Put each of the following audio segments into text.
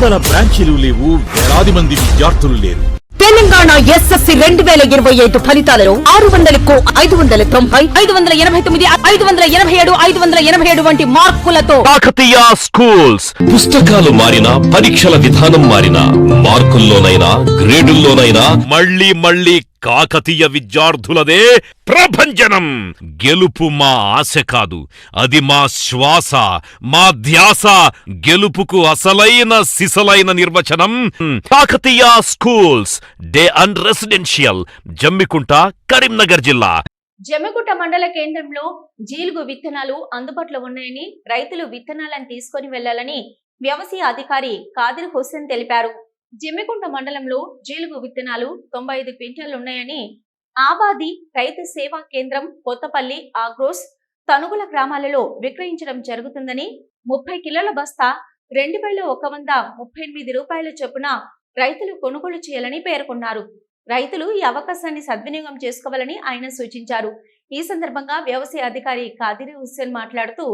వందల బ్రాంచీలు లేవు వేలాది మంది విద్యార్థులు లేరు. తెలంగాణ ఎస్ఎస్సి రెండు వేల ఇరవై ఐదు ఫలితాలను ఆరు వందలకు ఐదు వందల తొంభై ఐదు వందల ఎనభై తొమ్మిది ఐదు వందల ఎనభై ఏడు ఐదు వందల ఎనభై ఏడు వంటి మార్కులతో కాకతీయ స్కూల్స్. పుస్తకాలు మారిన పరీక్షల విధానం మారిన మార్కుల్లోనైనా గ్రేడుల్లోనైనా మళ్ళీ మళ్ళీ కాకతీయ విద్యార్థులదే ప్రభంజనం గెలుపు మా ఆశ కాదు అది మా శ్వాస మా ధ్యాస గెలుపుకు అసలైన సిసలైన నిర్వచనం. Kakatiya schools day and residential Jammikunta Karimnagar జిల్లా. జమ్మికుంట మండల కేంద్రంలో జీలుగు విత్తనాలు అందుబాటులో ఉన్నాయని రైతులు విత్తనాలను తీసుకొని వెళ్ళాలని వ్యవసాయ అధికారి కాదిర్ హుస్సేన్ తెలిపారు. జమ్మికుంట మండలంలో జీలుగు విత్తనాలు తొంభై ఐదు క్వింటాలు ఉన్నాయని ఆబాది రైతు సేవా కేంద్రం కొత్తపల్లి ఆగ్రోస్ తనుగుల గ్రామాలలో విక్రయించడం జరుగుతుందని ముప్పై కిలోల బస్తా రెండు వేల ఒక వంద ముప్పై ఎనిమిది రూపాయల చొప్పున రైతులు కొనుగోలు చేయాలని పేర్కొన్నారు. రైతులు ఈ అవకాశాన్ని సద్వినియోగం చేసుకోవాలని ఆయన సూచించారు. ఈ సందర్భంగా వ్యవసాయ అధికారి కాదిరి హుస్సేన్ మాట్లాడుతూ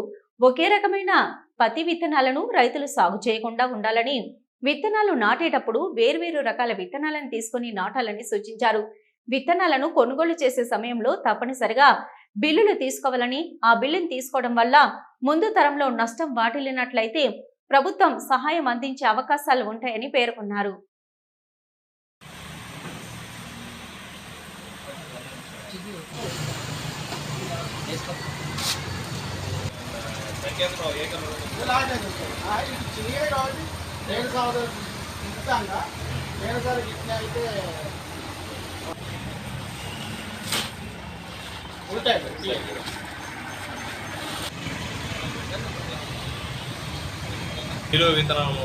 ఒకే రకమైన పత్తి విత్తనాలను రైతులు సాగు చేయకుండా ఉండాలని విత్తనాలు నాటేటప్పుడు వేర్వేరు రకాల విత్తనాలను తీసుకొని నాటాలని సూచించారు. విత్తనాలను కొనుగోలు చేసే సమయంలో తప్పనిసరిగా బిల్లులు తీసుకోవాలని ఆ బిల్లును తీసుకోవడం వల్ల ముందు తరంలో నష్టం వాటిల్లినట్లయితే ప్రభుత్వం సహాయం అందించే అవకాశాలు ఉంటాయని పేర్కొన్నారు. సార్ ఇట్లా ఉంటాయి కిలో విత్తనము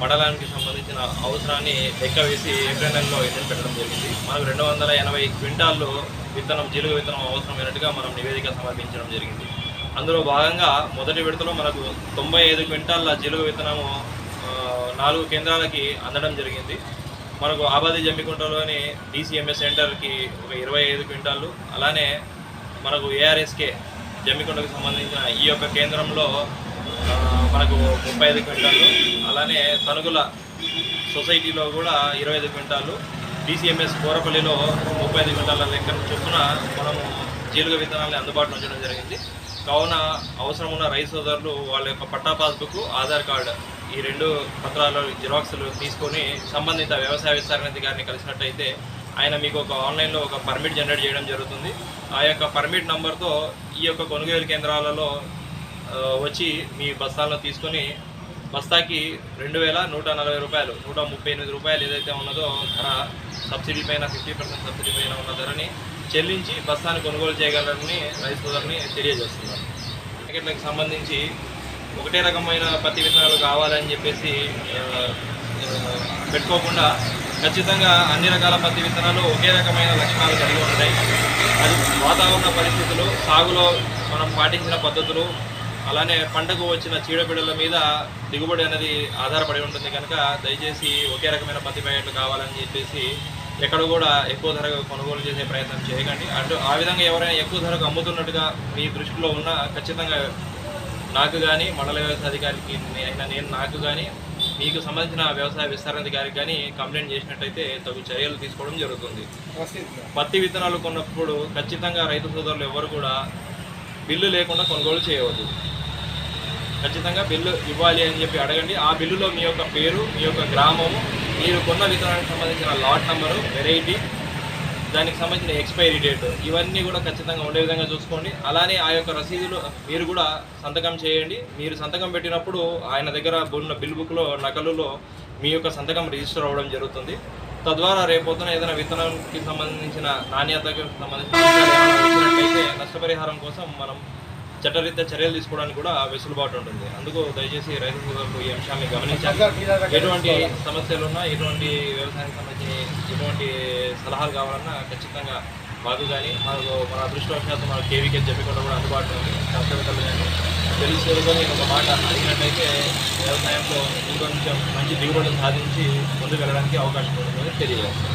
మండలానికి సంబంధించిన అవసరాన్ని లెక్క వేసి ఏప్రిల్ నెలలో ఎండిని పెట్టడం జరిగింది. మనకు రెండు వందల ఎనభై క్వింటాల్లో విత్తనం జీలుగ విత్తనం అవసరమైనట్టుగా మనం నివేదిక సమర్పించడం జరిగింది. అందులో భాగంగా మొదటి విడతలో మనకు తొంభై ఐదు క్వింటాల్ల జీలుగ విత్తనము నాలుగు కేంద్రాలకి అందడం జరిగింది. మనకు ఆబాది జమ్మికుంటలోని డీసీఎంఎస్ సెంటర్కి ఒక ఇరవై ఐదు క్వింటాలు అలానే మనకు ఏఆర్ఎస్కే జమ్మికుంటకు సంబంధించిన ఈ యొక్క కేంద్రంలో మనకు ముప్పై ఐదు క్వింటాలు అలానే తనుగుల సొసైటీలో కూడా ఇరవై ఐదు క్వింటాలు డిసిఎంఎస్ కోరపల్లిలో ముప్పై ఐదు క్వింటాల లెక్కన చొప్పున మనము జీలుగ విత్తనాలని అందుబాటులో ఉంచడం జరిగింది. కావున అవసరం ఉన్న రైతు సోదరులు వాళ్ళ యొక్క పట్టా పాస్బుక్ ఆధార్ కార్డు ఈ రెండు పత్రాలు జిరాక్స్లు తీసుకొని సంబంధిత వ్యవసాయ విస్తరణ అధికారిని కలిసినట్టయితే ఆయన మీకు ఒక ఆన్లైన్లో ఒక పర్మిట్ జనరేట్ చేయడం జరుగుతుంది. ఆ యొక్క పర్మిట్ నంబర్తో ఈ యొక్క కొనుగోలు కేంద్రాలలో వచ్చి మీ బస్తాల్లో తీసుకొని బస్తాకి రెండు వేల నూట నలభై రూపాయలు నూట ముప్పై ఎనిమిది రూపాయలు ఏదైతే ఉన్నదో ధర సబ్సిడీ పైన ఫిఫ్టీ పర్సెంట్ సబ్సిడీ పైన ఉన్న ధరని చెల్లించి బస్తాన్ని కొనుగోలు చేయగలరని రైతు సోదరుని తెలియజేస్తున్నారు. మార్కెట్లకు సంబంధించి ఒకటే రకమైన పత్తి విత్తనాలు కావాలని చెప్పేసి పెట్టుకోకుండా ఖచ్చితంగా అన్ని రకాల పత్తి విత్తనాలు ఒకే రకమైన లక్షణాలు కలిగి ఉంటాయి అది వాతావరణ పరిస్థితులు సాగులో మనం పాటించిన పద్ధతులు అలానే పంటకు వచ్చిన చీడపీడల మీద దిగుబడి అనేది ఆధారపడి ఉంటుంది కనుక దయచేసి ఒకే రకమైన పత్తి ప్యాకెట్లు కావాలని చెప్పేసి ఎక్కడ కూడా ఎక్కువ ధరకు కొనుగోలు చేసే ప్రయత్నం చేయకండి. అటు ఆ విధంగా ఎవరైనా ఎక్కువ ధరకు అమ్ముతున్నట్టుగా మీ దృష్టిలో ఉన్న ఖచ్చితంగా నాకు కానీ మండల వ్యవసాయ అధికారికి అయినా నేను నాకు కానీ మీకు సంబంధించిన వ్యవసాయ విస్తరణ అధికారికి కానీ కంప్లైంట్ చేసినట్టయితే తగు చర్యలు తీసుకోవడం జరుగుతుంది. పత్తి విత్తనాలు కొన్నప్పుడు ఖచ్చితంగా రైతు సోదరులు ఎవరు కూడా బిల్లు లేకుండా కొనుగోలు చేయవద్దు. ఖచ్చితంగా బిల్లు ఇవ్వాలి అని చెప్పి అడగండి. ఆ బిల్లులో మీ యొక్క పేరు మీ యొక్క గ్రామము మీరు కొన్న విత్తనానికి సంబంధించిన లాట్ నెంబరు వెరైటీ దానికి సంబంధించిన ఎక్స్పైరీ డేట్ ఇవన్నీ కూడా ఖచ్చితంగా ఉండే విధంగా చూసుకోండి. అలానే ఆ యొక్క రసీదులు మీరు కూడా సంతకం చేయండి. మీరు సంతకం పెట్టినప్పుడు ఆయన దగ్గర ఉన్న బిల్ బుక్లో నకలులో మీ యొక్క సంతకం రిజిస్టర్ అవ్వడం జరుగుతుంది. తద్వారా రేపొద్దున ఏదైనా విత్తనానికి సంబంధించిన నాణ్యతకు సంబంధించిన నష్టపరిహారం కోసం మనం చట్టరీత్యా చర్యలు తీసుకోవడానికి కూడా వెసులుబాటు ఉంటుంది. అందుకు దయచేసి రైతు సోదరులు ఈ అంశాన్ని గమనించాలి. ఎటువంటి సమస్యలు ఉన్నా ఎటువంటి వ్యవసాయానికి సంబంధించి ఎటువంటి సలహాలు కావాలన్నా ఖచ్చితంగా మాకు కానీ మాకు మన అదృష్టవశాత్తు మన కేవీకే చెప్పకుండా కూడా అందుబాటులో ఉంది. శాస్త్రవేత్తలు కానీ తెలిసి తెలుసుకొని ఒక మాట అడిగినట్టయితే వ్యవసాయంలో ఇంకొంచెం మంచి దిగుబడులు సాధించి ముందుకు వెళ్ళడానికి అవకాశం ఉంటుందని తెలియజేస్తాం